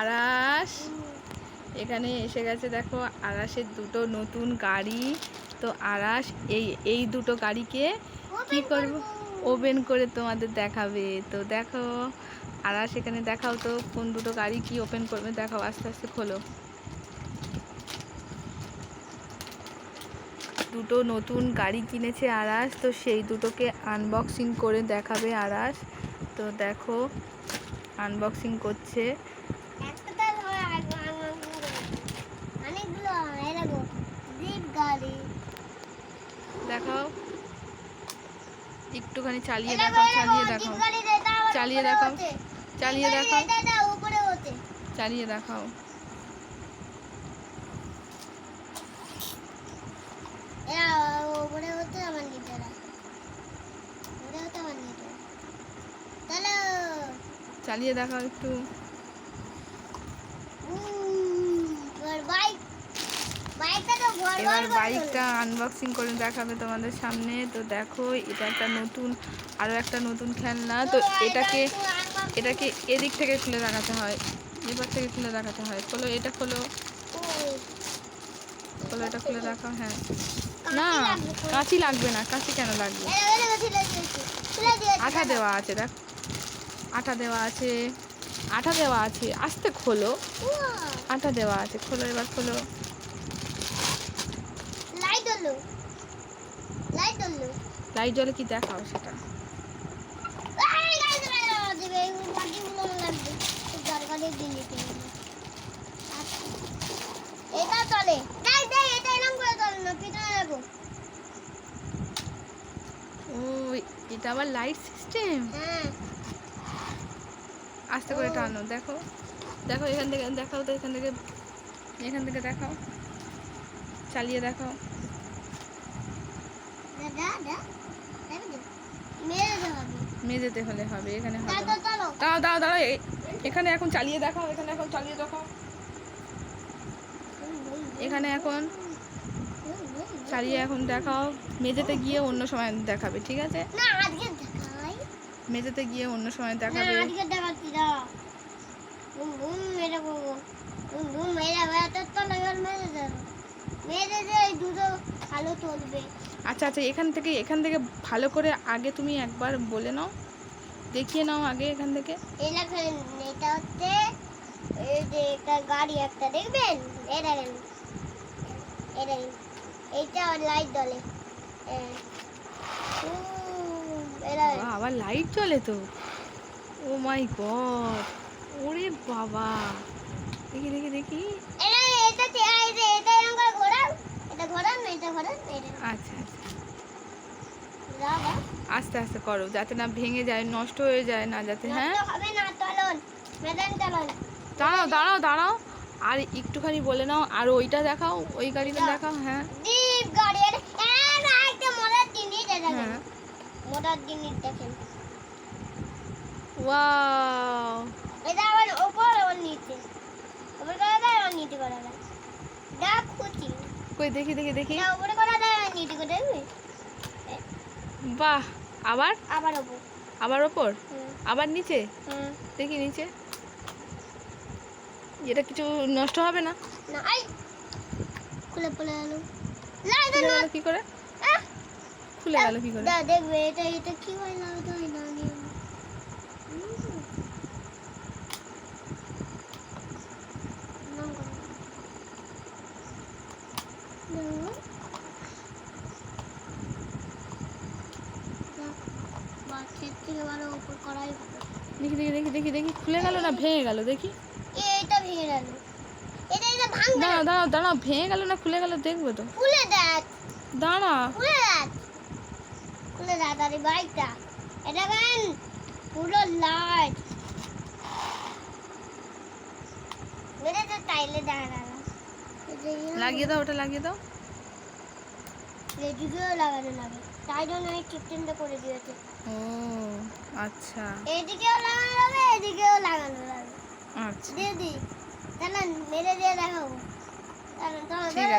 আরাস এখানে এসে গেছে দেখো আরাসের দুটো নতুন গাড়ি। তো আরাস এই এই দুটো গাড়িকে কি করব? ওপেন করে তোমাদের দেখাবে। তো দেখো আরাস এখানে দেখাও তো কোন দুটো গাড়ি কি ওপেন করবে? দেখাও আস্তে আস্তে খোলো। দুটো নতুন গাড়ি কিনেছে আরাস তো সেই দুটোকে আনবক্সিং করে দেখাবে আরাস তো দেখো আনবক্সিং করছে একটা হয় আর অনেকগুলো হয় এই দেখো জিপ গাড়ি দেখাও। একটুখানি চালিয়ে দেখাও চালিয়ে দেখাও। চালিয়ে দেখাও। চালিয়ে দেখাও। চালিয়ে দেখাও। চালিয়ে দেখাও একটু উম, এবার বাইক বাইকটা তো ভর ভর এবার বাইকটা আনবক্সিং করে দেখাবে তোমাদের সামনে। তো দেখো এটা একটা নতুন আরও একটা নতুন খেলনা। তো এটাকে এটাকে এদিক থেকে খুলে দেখাতে হয়। এবার থেকে খুলে দেখাতে হয়। খোলো এটা খোলো। খোলো এটা খুলে দেখাও হ্যাঁ। না কাঁচি লাগবে না। কাঁচি কেন লাগবে? আঠা দেওয়া আছে দেখ। আঠা দেওয়া আছে। আঠা দেওয়া আছে। আস্তে খোলো। আঠা দেওয়া আছে। খোলো এবার খোলো। লাইট জলে কি দেখাও সেটা। আচ্ছা। এটা চলে। দেখ দেখ এটা এরকম করে চলে না পিছনে দেখো। ও এটা আবার লাইট সিস্টেম হ্যাঁ। আস্তে করে টানো দেখো। দেখো এখান থেকে দেখাও তো এখান থেকে এখান থেকে দেখাও। চালিয়ে দেখাও। মেঝেতে হলে হবে এখানে হবে। দাও দাও দাও। এখানে এখন চালিয়ে দেখাও এখানে এখন চালিয়ে দেখাও। এখানে এখন চালিয়ে এখন দেখাও। মেঝেতে গিয়ে অন্য সময় দেখাবে ঠিক আছে? না মেঝেতে গিয়ে অন্য সময় দেখাবে। মেরে দুটো আলো চলবে আচ্ছা আচ্ছা এখান থেকে এখান থেকে ভালো করে আগে তুমি একবার বলে নাও। দেখিয়ে নাও আগে এখান থেকে। এটা হচ্ছে এই যে একটা গাড়ি একটা দেখবেন? এইটা লাইট জ্বলে। আবার লাইট জ্বলে তো। ও মাই গড ওরে বাবা। দেখি দেখি দেখি। এটা এরকম করে ঘোরান এটা ঘোরান না এটা ঘোরান এটা আচ্ছা আচ্ছা। আস্তে আস্তে করো যাতে না ভেঙে যায় নষ্ট হয়ে যায় না যাতে হ্যাঁ? দাঁড়াও দাঁড়াও দাঁড়াও। আর একটুখানি বলে নাও আর ওইটা দেখাও ওই গাড়িটা দেখাও হ্যাঁ? হ্যাঁ জিনিস দেখেন। ওয়াও। এটা আবার ওপর নিচে। ওপর করা যায় আর নিচে করা যায় কই দেখি দেখি দেখি। বাহ আবার? আবার ওপর। আবার ওপর? আবার নিচে? দেখি নিচে। এটা কিছু নষ্ট হবে না? খুলে পড়ে গেল কি করে? খুলে গেল কি করে? দেখবে এটা এটা কি হয় না তো হয় না নিয়ম হুম। নাম করো। নাম। না, উপর করাই ভালো। দেখি দেখি দেখি দেখি দেখি। খুলে গেল না ভেঙে গেল? দেখি। এ, এটা ভেঙে গেল। এটা এটা ভাঙবে। না। ভেঙে গেল খুলে গেল দেখব তো। খুলে দেখ। দাঁড়া। খুলে দেখ। খুলে দেখ আরে বাইকটা এটা কেন পুরো লাইট মেরে তো টাইলে দাঁড়া লাগিয়ে দাও ওটা লাগিয়ে দাও। এদিকেও লাগানো লাগে। তাই জন্য করে দিয়েছে। ও আচ্ছা। এদিকেও লাগানো যাবে এদিকেও লাগানো যাবে। আচ্ছা। দিদি তাহলে মেরে দিয়ে দেখাবো। ঠিক দাঁড়ান,